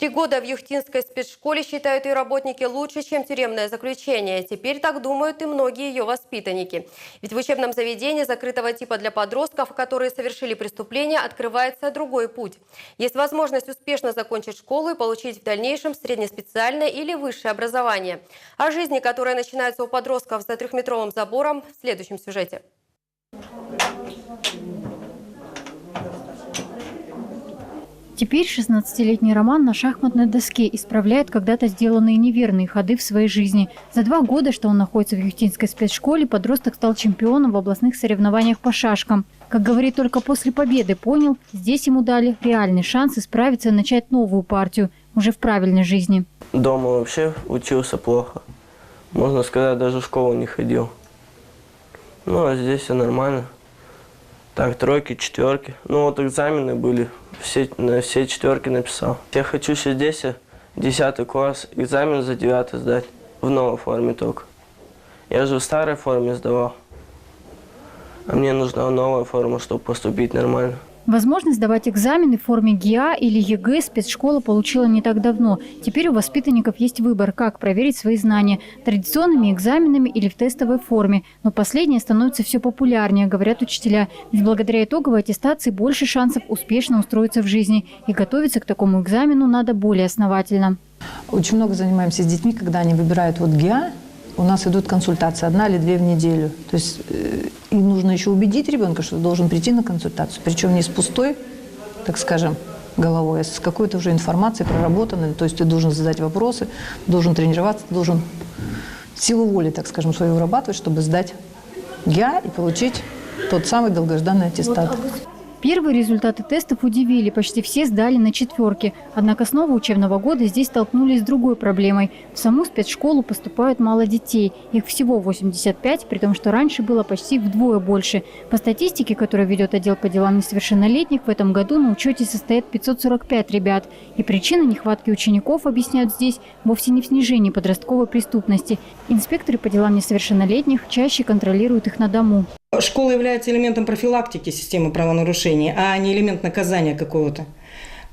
Три года в Юхтинской спецшколе считают ее работники лучше, чем тюремное заключение. Теперь так думают и многие ее воспитанники. Ведь в учебном заведении закрытого типа для подростков, которые совершили преступление, открывается другой путь. Есть возможность успешно закончить школу и получить в дальнейшем среднеспециальное или высшее образование. О жизни, которая начинается у подростков за трехметровым забором, в следующем сюжете. Теперь 16-летний Роман на шахматной доске исправляет когда-то сделанные неверные ходы в своей жизни. За два года, что он находится в Юхтинской спецшколе, подросток стал чемпионом в областных соревнованиях по шашкам. Как говорит, только после победы понял, здесь ему дали реальный шанс исправиться и начать новую партию, уже в правильной жизни. Дома вообще учился плохо. Можно сказать, даже в школу не ходил. Ну, а здесь все нормально. Так, тройки, четверки. Ну, вот экзамены были, все, на все четверки написал. Я хочу сейчас здесь, 10 класс, экзамен за 9 сдать. В новой форме только. Я же в старой форме сдавал. А мне нужна новая форма, чтобы поступить нормально. Возможность сдавать экзамены в форме ГИА или ЕГЭ спецшкола получила не так давно. Теперь у воспитанников есть выбор, как проверить свои знания – традиционными экзаменами или в тестовой форме. Но последнее становится все популярнее, говорят учителя. Ведь благодаря итоговой аттестации больше шансов успешно устроиться в жизни. И готовиться к такому экзамену надо более основательно. Очень много занимаемся с детьми, когда они выбирают вот ГИА. У нас идут консультации одна или две в неделю. То есть э, им нужно еще убедить ребенка, что должен прийти на консультацию. Причем не с пустой, так скажем, головой, а с какой-то уже информацией проработанной. То есть ты должен задать вопросы, должен тренироваться, должен силу воли, так скажем, свою вырабатывать, чтобы сдать ГИА и получить тот самый долгожданный аттестат. Первые результаты тестов удивили. Почти все сдали на четверки. Однако с нового учебного года здесь столкнулись с другой проблемой. В саму спецшколу поступают мало детей. Их всего 85, при том, что раньше было почти вдвое больше. По статистике, которую ведет отдел по делам несовершеннолетних, в этом году на учете состоят 545 ребят. И причина нехватки учеников, объясняют здесь, вовсе не в снижении подростковой преступности. Инспекторы по делам несовершеннолетних чаще контролируют их на дому. Школа является элементом профилактики системы правонарушений, а не элемент наказания какого-то.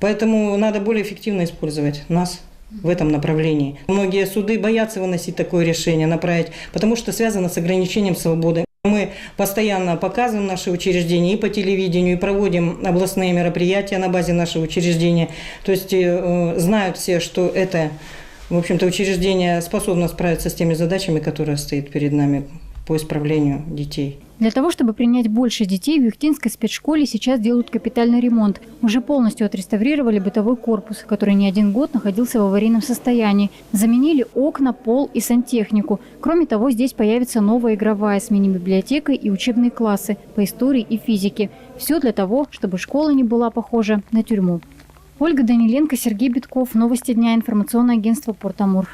Поэтому надо более эффективно использовать нас в этом направлении. Многие суды боятся выносить такое решение, направить, потому что связано с ограничением свободы. Мы постоянно показываем наши учреждения и по телевидению, и проводим областные мероприятия на базе нашего учреждения. То есть э, знают все, что это, в общем-то, учреждение способно справиться с теми задачами, которые стоят перед нами по исправлению детей. Для того, чтобы принять больше детей, в Юхтинской спецшколе сейчас делают капитальный ремонт. Уже полностью отреставрировали бытовой корпус, который не один год находился в аварийном состоянии. Заменили окна, пол и сантехнику. Кроме того, здесь появится новая игровая с мини-библиотекой и учебные классы по истории и физике. Все для того, чтобы школа не была похожа на тюрьму. Ольга Даниленко, Сергей Битков. Новости дня. Информационное агентство «Порт-Амур».